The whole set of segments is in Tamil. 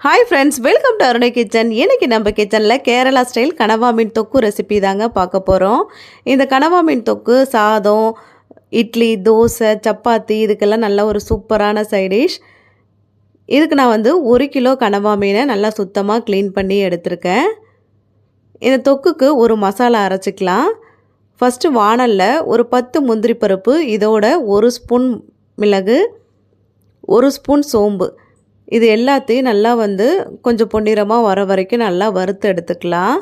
Hi friends welcome to Arunai kitchen இன்னைக்கு நம்ம கிச்சனில் கேரளா ஸ்டைல் கனவா மீன் தொக்கு ரெசிபி தாங்க பார்க்க போகிறோம் இந்த கனவா மீன் தொக்கு சாதம் இட்லி தோசை சப்பாத்தி இதுக்கெல்லாம் நல்ல ஒரு சூப்பரான சைடிஷ் இதுக்கு நான் வந்து ஒரு கிலோ கனவா மீனை நல்லா சுத்தமாக க்ளீன் பண்ணி எடுத்திருக்கேன். இந்த தொக்குக்கு ஒரு மசாலா அரைச்சிக்கலாம். ஃபஸ்ட்டு வானலில் ஒரு பத்து முந்திரி பருப்பு இதோட ஒரு ஸ்பூன் மிளகு ஒரு ஸ்பூன் சோம்பு. இது எல்லாத்தையும் நல்லா வந்து கொஞ்சம் பொன்னிறமாக வர வரைக்கும் நல்லா வறுத்து எடுத்துக்கலாம்.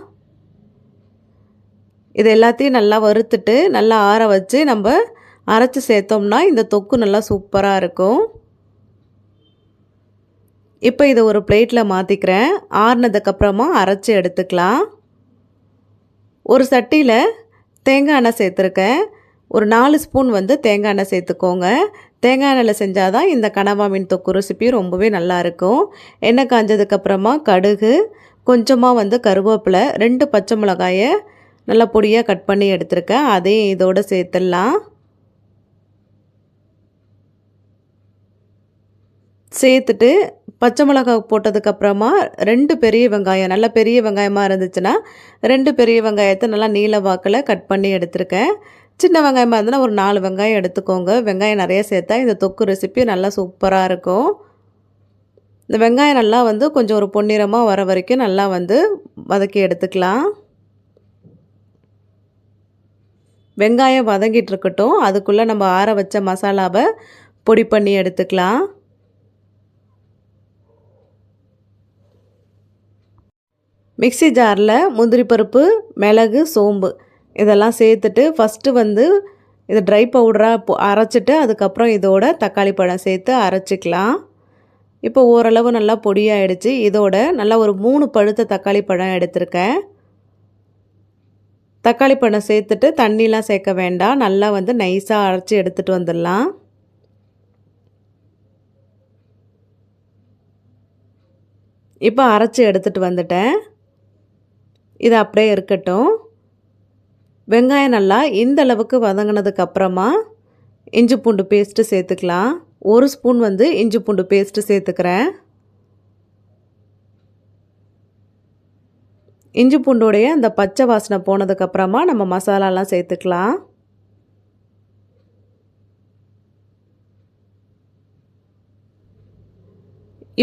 இது எல்லாத்தையும் நல்லா வறுத்துட்டு நல்லா ஆற வச்சு நம்ம அரைச்சி சேர்த்தோம்னா இந்த தொக்கு நல்லா சூப்பராக இருக்கும். இப்போ இதை ஒரு பிளேட்டில் மாற்றிக்கிறேன் ஆறுனதுக்கப்புறமா அரைச்சி எடுத்துக்கலாம். ஒரு சட்டியில் தேங்காய் எண்ணெய் சேர்த்துருக்கேன். ஒரு நாலு ஸ்பூன் வந்து தேங்காய் எண்ணெய் சேர்த்துக்கோங்க. தேங்காய் எண்ணெயில் செஞ்சால் தான் இந்த கனவா மீன் தொக்கு ரெசிபி ரொம்பவே நல்லாயிருக்கும் எண்ணெய் காஞ்சதுக்கப்புறமா கடுகு கொஞ்சமாக வந்து கருவேப்பிலை ரெண்டு பச்சை மிளகாயை நல்லா பொடியாக கட் பண்ணி எடுத்திருக்கேன். அதையும் இதோடு சேர்த்துடலாம். சேர்த்துட்டு பச்சை மிளகாய் போட்டதுக்கப்புறமா ரெண்டு பெரிய வெங்காயம் நல்ல பெரிய வெங்காயமாக இருந்துச்சுன்னா ரெண்டு பெரிய வெங்காயத்தை நல்லா நீல வாக்கில் கட் பண்ணி எடுத்திருக்கேன். சின்ன வெங்காயமாக இருந்ததுன்னா ஒரு நாலு வெங்காயம் எடுத்துக்கோங்க. வெங்காயம் நிறைய சேர்த்தா இந்த தொக்கு ரெசிபி நல்லா சூப்பராக இருக்கும். இந்த வெங்காயம் நல்லா வந்து கொஞ்சம் ஒரு பொன்னிறமாக வர வரைக்கும் நல்லா வந்து வதக்கி எடுத்துக்கலாம். வெங்காயம் வதங்கிட்டு இருக்கட்டும். அதுக்குள்ளே நம்ம ஆற வச்ச மசாலாவை பொடி பண்ணி எடுத்துக்கலாம். மிக்சி ஜாரில் முந்திரி பருப்பு மிளகு சோம்பு இதெல்லாம் சேர்த்துட்டு ஃபஸ்ட்டு வந்து இது ட்ரை பவுடராக அரைச்சிட்டு அதுக்கப்புறம் இதோட தக்காளி பழம் சேர்த்து அரைச்சிக்கலாம். இப்போ ஓரளவு நல்லா பொடியாகிடுச்சு இதோட நல்லா ஒரு மூணு பழுத்த தக்காளி பழம் எடுத்திருக்கேன். தக்காளி பழம் சேர்த்துட்டு தண்ணிலாம் சேர்க்க வேண்டாம். நல்லா வந்து நைஸாக அரைச்சி எடுத்துகிட்டு வந்துடலாம். இப்போ அரைச்சி எடுத்துகிட்டு வந்துட்டேன். இது அப்படியே இருக்கட்டும். வெங்காயம் நல்லா இந்த அளவுக்கு வதங்கினதுக்கு அப்புறமா இஞ்சி பூண்டு பேஸ்ட்டு சேர்த்துக்கலாம். ஒரு ஸ்பூன் வந்து இஞ்சி பூண்டு பேஸ்ட்டு சேர்த்துக்கிறேன். இஞ்சி பூண்டோடைய அந்த பச்சை வாசனை போனதுக்கப்புறமா நம்ம மசாலாலாம் சேர்த்துக்கலாம்.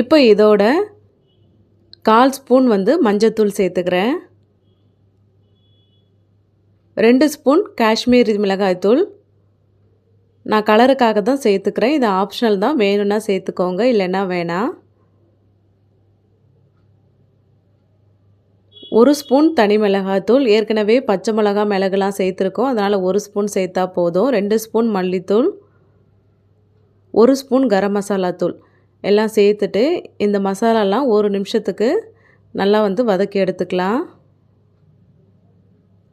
இப்போ இதோட கால் ஸ்பூன் வந்து மஞ்சத்தூள் சேர்த்துக்கிறேன். ரெண்டு ஸ்பூன் காஷ்மீரி மிளகாய்த்தூள் நான் கலருக்காக தான் சேர்த்துக்கிறேன். இது ஆப்ஷனல் தான். வேணும்னா சேர்த்துக்கோங்க. இல்லைன்னா வேணாம். ஒரு ஸ்பூன் தனி மிளகாய்த்தூள் ஏற்கனவே பச்சை மிளகா மிளகுலாம் சேர்த்துருக்கோம். அதனால் ஒரு ஸ்பூன் சேர்த்தா போதும். ரெண்டு ஸ்பூன் மல்லித்தூள். ஒரு ஸ்பூன் கரம் மசாலா தூள். எல்லாம் சேர்த்துட்டு இந்த மசாலாலாம் ஒரு நிமிஷத்துக்கு நல்லா வந்து வதக்கி எடுத்துக்கலாம்.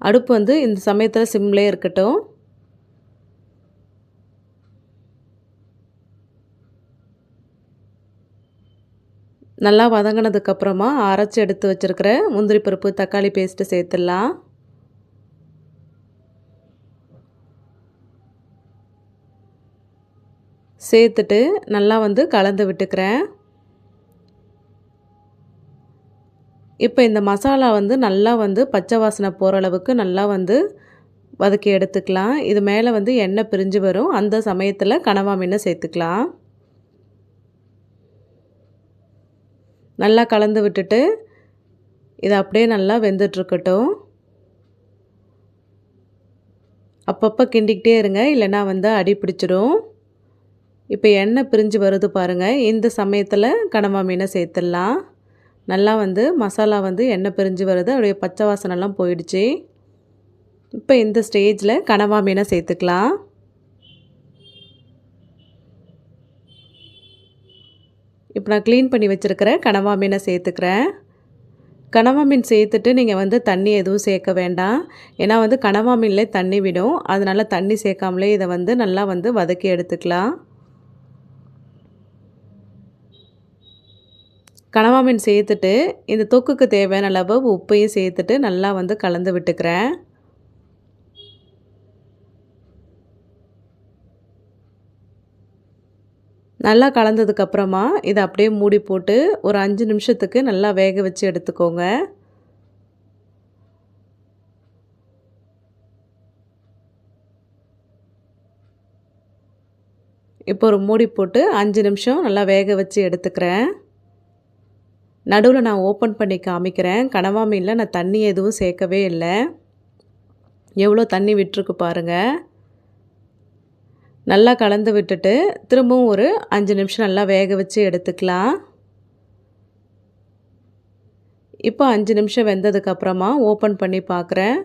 அடுப்பு வந்து இந்த சமயத்தில் சிம்லேயே இருக்கட்டும். நல்லா வதங்கினதுக்கப்புறமா அரைச்சி எடுத்து வச்சுருக்கிற முந்திரி பருப்பு தக்காளி பேஸ்ட்டு சேர்த்துடலாம். சேர்த்துட்டு நல்லா வந்து கலந்து விட்டுக்கிறேன். இப்போ இந்த மசாலா வந்து நல்லா வந்து பச்சை வாசனை போகிற அளவுக்கு நல்லா வந்து வதக்கி எடுத்துக்கலாம். இது மேலே வந்து எண்ணெய் பிரிஞ்சு வரும். அந்த சமயத்தில் கனவா மீனை சேர்த்துக்கலாம். நல்லா கலந்து விட்டுட்டு இது அப்படியே நல்லா வெந்துட்டுருக்கட்டும் அப்பப்போ கிண்டிக்கிட்டே இருங்க. இல்லைன்னா வந்து அடி பிடிச்சிடும் இப்போ எண்ணெய் பிரிஞ்சு வருது பாருங்கள் இந்த சமயத்தில் கனவா மீனை சேர்த்துடலாம். நல்லா வந்து மசாலா வந்து எண்ணெய் பிரிஞ்சு வருது. அப்படியே பச்சை வாசனைலாம் போயிடுச்சு. இப்போ இந்த ஸ்டேஜில் கனவா மீனை சேர்த்துக்கலாம். இப்போ நான் க்ளீன் பண்ணி வச்சுருக்கிறேன் கனவா மீனை சேர்த்துக்கிறேன். கனவா மீன் சேர்த்துட்டு நீங்கள் வந்து தண்ணி எதுவும் சேர்க்க வேண்டாம். ஏன்னா வந்து கனவா மீன்லேயே தண்ணி விடும். அதனால் தண்ணி சேர்க்காமலே இதை வந்து நல்லா வந்து வதக்கி எடுத்துக்கலாம். கனவா மீன் சேர்த்துட்டு இந்த தொக்குக்கு தேவையான அளவு உப்பையும் சேர்த்துட்டு நல்லா வந்து கலந்து விட்டுக்கிறேன். நல்லா கலந்ததுக்கப்புறமா இதை அப்படியே மூடி போட்டு ஒரு அஞ்சு நிமிஷத்துக்கு நல்லா வேக வச்சு எடுத்துக்கோங்க. இப்போ ஒரு மூடி போட்டு அஞ்சு நிமிஷம் நல்லா வேக வச்சு எடுத்துக்கிறேன். நடுவில் நான் ஓப்பன் பண்ணி காமிக்கிறேன். கனவா மீனில் நான் தண்ணி எதுவும் சேர்க்கவே இல்லை. எவ்வளோ தண்ணி விட்டுருக்கு பாருங்கள் நல்லா கலந்து விட்டுட்டு திரும்பவும் ஒரு அஞ்சு நிமிஷம் நல்லா வேக வச்சு எடுத்துக்கலாம். இப்போ அஞ்சு நிமிஷம் வெந்ததுக்கப்புறமா ஓப்பன் பண்ணி பார்க்குறேன்.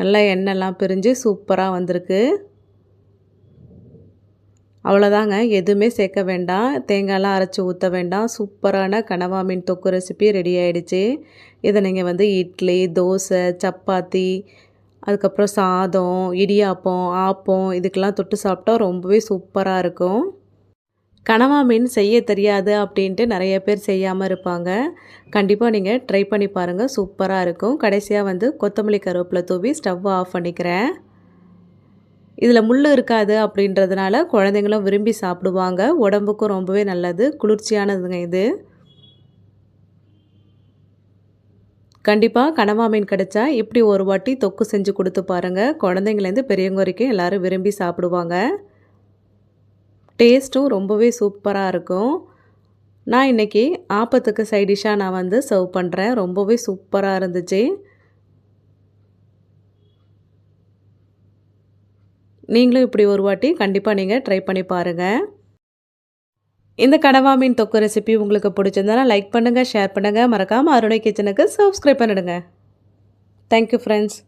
நல்லா எண்ணெய்லாம் பிரிஞ்சு சூப்பராக வந்திருக்கு. அவ்வளோதாங்க எதுவுமே சேர்க்க வேண்டாம். தேங்காயெலாம் அரைச்சி ஊற்ற வேண்டாம். சூப்பரான கனவா மீன் தொக்கு ரெசிபி ரெடி ஆகிடுச்சு இதை நீங்கள் வந்து இட்லி தோசை சப்பாத்தி அதுக்கப்புறம் சாதம் இடியாப்பம் ஆப்பம் இதுக்கெல்லாம் தொட்டு சாப்பிட்டா ரொம்பவே சூப்பராக இருக்கும். கனவா மீன் செய்ய தெரியாது அப்படின்ட்டு நிறைய பேர் செய்யாமல் இருப்பாங்க. கண்டிப்பாக நீங்கள் ட்ரை பண்ணி பாருங்கள் சூப்பராக இருக்கும். கடைசியாக வந்து கொத்தமல்லி கருவேப்பிலை தூவி ஸ்டவ்வை ஆஃப் பண்ணிக்கிறேன். இதில் முள் இருக்காது அப்படின்றதுனால குழந்தைங்களும் விரும்பி சாப்பிடுவாங்க. உடம்புக்கும் ரொம்பவே நல்லது. குளிர்ச்சியானதுங்க இது. கண்டிப்பாக கனவா மீன் கிடைச்சா இப்படி ஒரு வாட்டி தொக்கு செஞ்சு கொடுத்து பாருங்கள் குழந்தைங்கலேருந்து பெரியவங்க வரைக்கும் எல்லோரும் விரும்பி சாப்பிடுவாங்க. டேஸ்ட்டும் ரொம்பவே சூப்பராக இருக்கும். நான் இன்றைக்கி ஆப்பத்துக்கு சைடிஷாக நான் வந்து சர்வ் பண்ணுறேன் ரொம்பவே சூப்பராக இருந்துச்சு. நீங்களும் இப்படி ஒரு வாட்டி கண்டிப்பாக நீங்கள் ட்ரை பண்ணி பாருங்கள் இந்த கடவா மீன் தொக்கு ரெசிபி உங்களுக்கு பிடிச்சிருந்தாலும் லைக் பண்ணுங்கள் ஷேர் பண்ணுங்கள் மறக்காமல் அருணை கிச்சனுக்கு சப்ஸ்கிரைப் பண்ணிடுங்க. Thank you friends